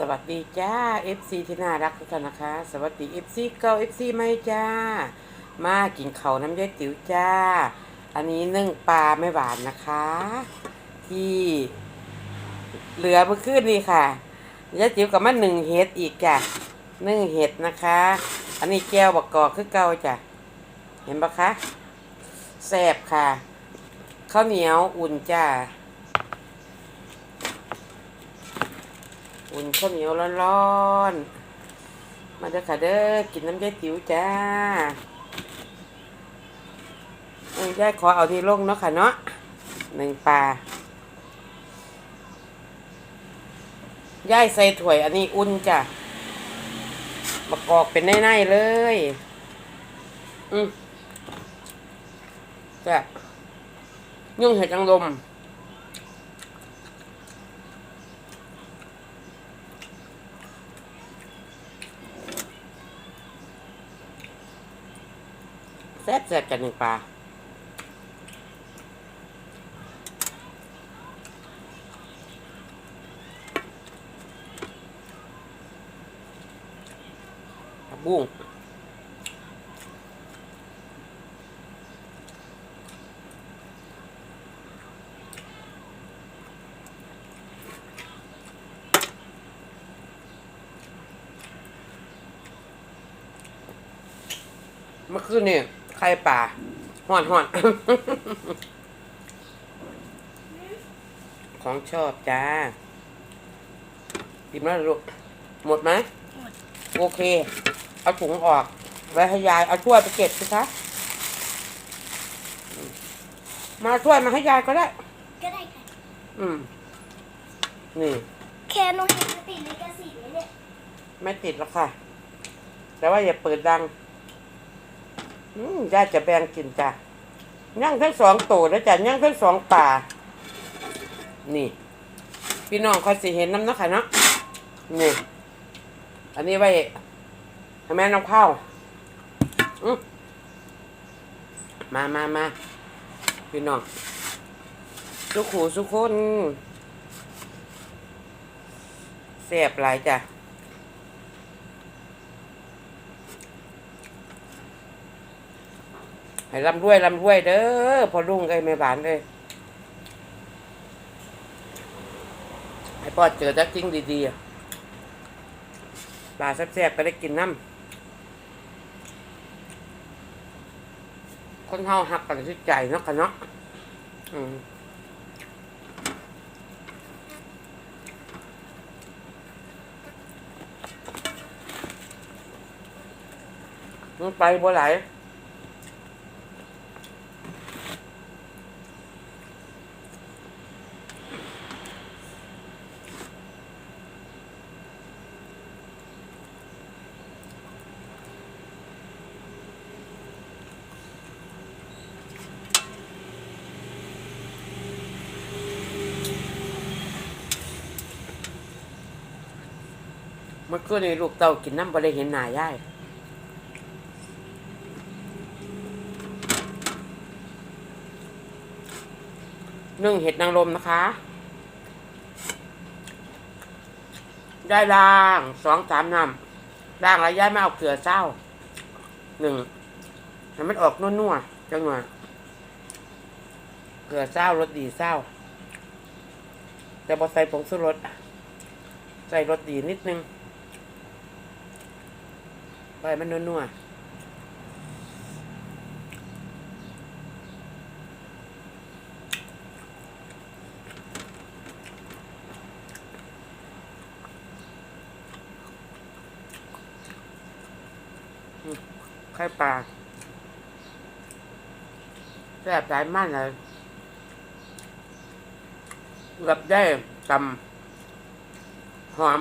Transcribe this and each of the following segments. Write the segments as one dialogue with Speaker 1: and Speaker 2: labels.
Speaker 1: สวัสดีจ้า FC ที่น่ารักทุกท่านนะคะ สวัสดี FC เก่า FC ใหม่จ้า มากินเขาน้ำยายติ๋วจ้า อันนี้นึ่งปลาไม่หวานนะคะ ที่เหลือเมื่อคืนนี้ค่ะยายติ๋วกับมาหนึ่งเห็ดอีกจ้ะนึ่งเห็ดนะคะ อันนี้แก้วบักกอกคือเก่าจ้ะเห็นปะคะแซ่บค่ะข้าวเหนียวอุ่นจ้า อุ่นข้าวเหนียวร้อนๆ มาเด้อค่ะเด้อกินน้ำยายติ๋วจ้าเอ้ยยายขอเอาที่ลงเนาะค่ะเนาะหนึ่งปลายายใส่ถ้วยอันนี้อุ่นจ้ะประกอบเป็นในๆเลย อืมจ้ะยุ่งเห็ดจังลม แซ่บแซ่บกันหนึ่งปลาบุ้งเมื่อคืนนี่ไข่ป่าห่อนห่อนของชอบจ้ากินแล้วลูกหมดไหม
Speaker 2: หมด
Speaker 1: โอเค เอาถุงออก ไว้ให้ยาย เอาถ้วยไปเก็บสิคะมาเอาถ้วยมาให้ยายก็ได้
Speaker 2: ก็ได้ค่ะ
Speaker 1: อืม นี่
Speaker 2: แค่น้องเห็นจะติดลิขสิทธิ์ไหมเนี่ย
Speaker 1: ไม่ติดหรอกค่ะ แต่ว่าอย่าเปิดดัง อืมยายจะแบ่งกินจ้ะย่างทั้งสองตัวแล้วจ้ะย่างทั้งสองป่า นี่ พี่น้องคอยสิเห็นน้ำเนาะค่ะเนาะนี่ อันนี้ไว้ให้แม่น้ำข้าวมามามาพี่น้องสุขูสุขคนแซ่บหลายจ้ะ ให้ร่ำรวยร่ำรวยเด้อพอลุงไอ้แม่บานเลยให้พ่อเจอจักจริงดีๆปลาแซ่บๆก็ได้กินน้ำคนเฮาหักกันที่ใจเนาะกันเนาะอืมมันไปบ่ไหล เมื่อคืนนี้ลูกเต้ากินน้ำบ่ได้เห็นหน้ายายนึ่งเห็ดนางรมนะคะได้ล่างสองสามน้ำล่างแล้วยายไม่เอาเกลือเศร้าหนึ่งให้มันออกนัวๆจังหวะเกลือเศร้ารสดีเศร้าแต่พอใส่ผงชูรสใส่รสดีนิดนึง ไปมันนัวไข่ปลาแซ่บหลายมันเลยกับได้ตำหอม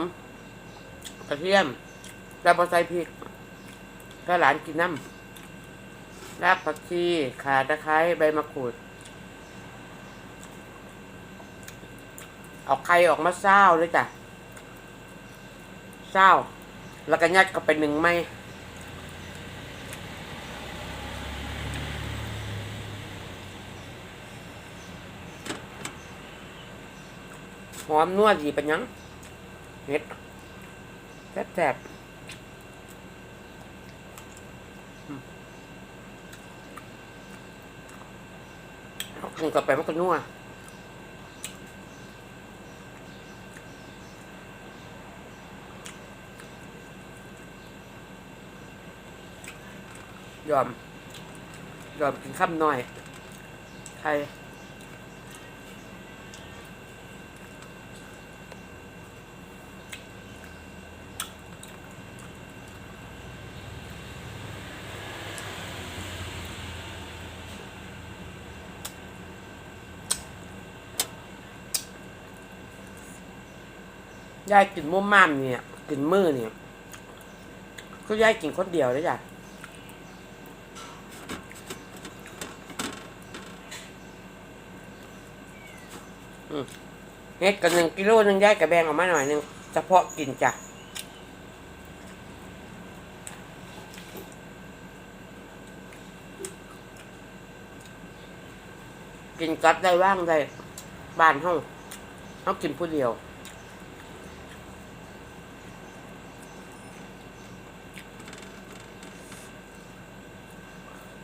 Speaker 1: กระเทียมแล้วพอใส่พริก ถ้าหลานกินน้ำรากผักชีขาตะไคร้ใบมะกรูดเอาไข่ออกมาเศร้าเลยจ้ะเศร้า แล้วก็ยัดเข้าไปหนึ่งไม้หอมนวดดีป็นหยังเห็ดแซ่บแซ่บอืมเอา กินกับไปมันก็นัวยอมยอมกินข้ามหน่อย ใคร ยายกินมุมม่ามเนี่ยกินมือเนี่ยคือยายกินคนเดียวเลยจ้ะอืมเฮ็ดกันหนึ่งกิโลหนึ่งยายกับแบงออกมาหน่อยหนึ่งเฉพาะกินจ้ะกินกัดได้ว่างได้บ้านห้องเขากินผู้เดียว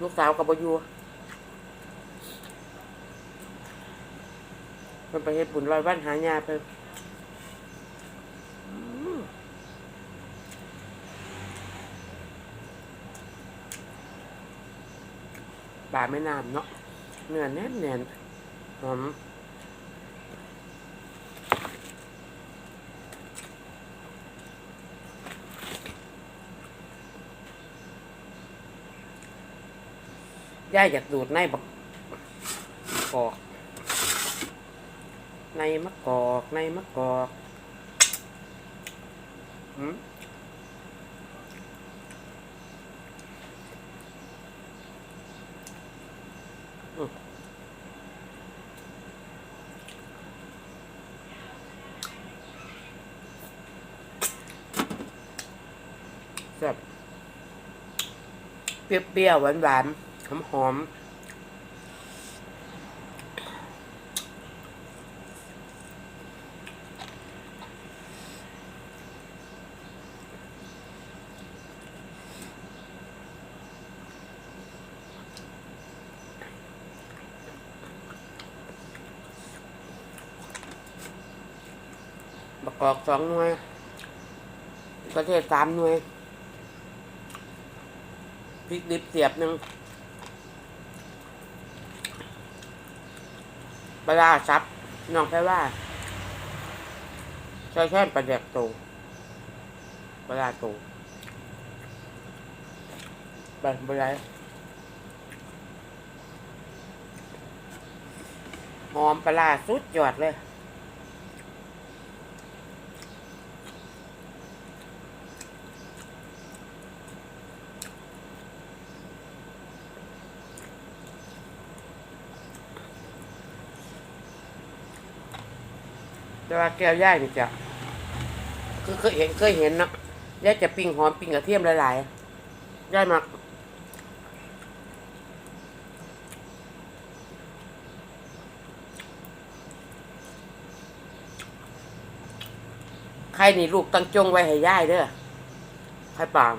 Speaker 1: ลูกสาวกับบอยูมันไปเฮ็ดบุญลอยวันหายาไปปลาไม่น้ำเนาะเนื้อแน่นแน่นหอม ย่าอยากดูดในบักกอก ในมะกอกในมะกอกหืมอืมแซ่บเปรี้ยวๆหวานๆ หอมๆประกอบสองหน่วย ประเทศสามหน่วยพริกดิบเสียบหนึ่ง ปลาซับน้องแค่ว่าใช้แค่ปลาแดกโตปลาร้าโตไปลาไรหอมปลาร้าสุดยอดเลย แต่ว่าแก้วย่ายนี่จะคือเคยเห็นเคยเห็นเนาะย่ายจะปิ้งหอมปิ้งกระเทียมหลายๆย่ายมักใครนี่ลูกตั้งจงไว้ให้ย่ายเด้อใครปาง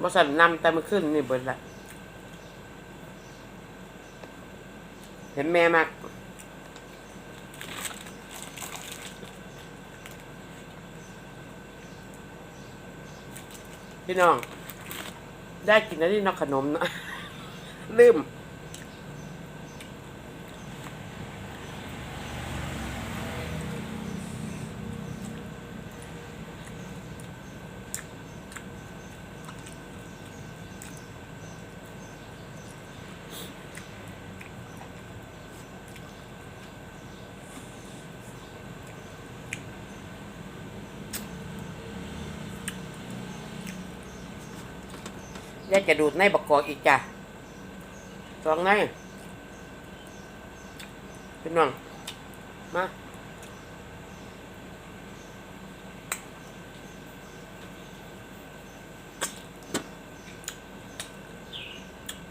Speaker 1: บ่สันนำแต่มันขึ้นนี่เบิดละเห็นแม่มาก พี่น้อง ได้กินแล้วนี่นอกขนมนะลืม แล้วจะดูดในบักกอกอีกจ้ะสองในพี่น้องมา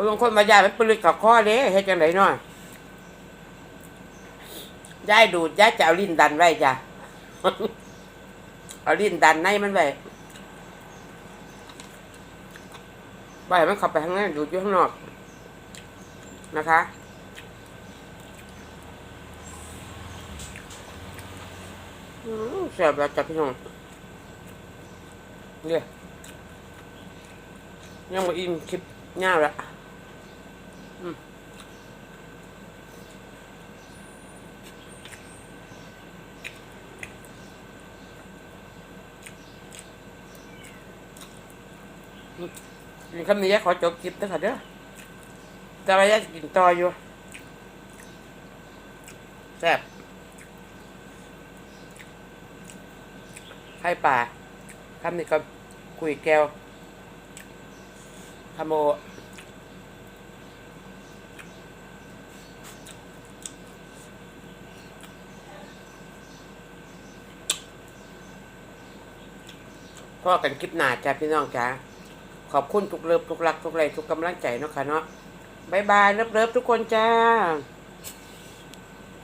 Speaker 1: บางคนมายายมันปลึกกับข้อเด้เฮ็ดจังไดน้อยยายดูดยายจะเอาลิ้นดันไว้จ้ะ เอาลิ้นดันในมันไว้ ไว้ให้มันเข้าไปข้างในดูดอยู่ข้างนอกนะคะอืมแซ่บแล้วจ้ะพี่น้องเนี่ยยังมาอิ่มคลิปยาวละอืม คำนี้ขอจบคลิปนะคะเด้อแต่ว่าอยากกินต่ออยู่แซ่บไข่ป่าคำนี้ก็คุยแก้วคำโมพ่อกันคลิปหนาจ้าพี่น้องจ้า ขอบคุณทุกเลิฟทุกรักทุกไรทุกกำลังใจเนาะค่ะเนาะบายบายเลิฟเลิฟทุกคนจ้า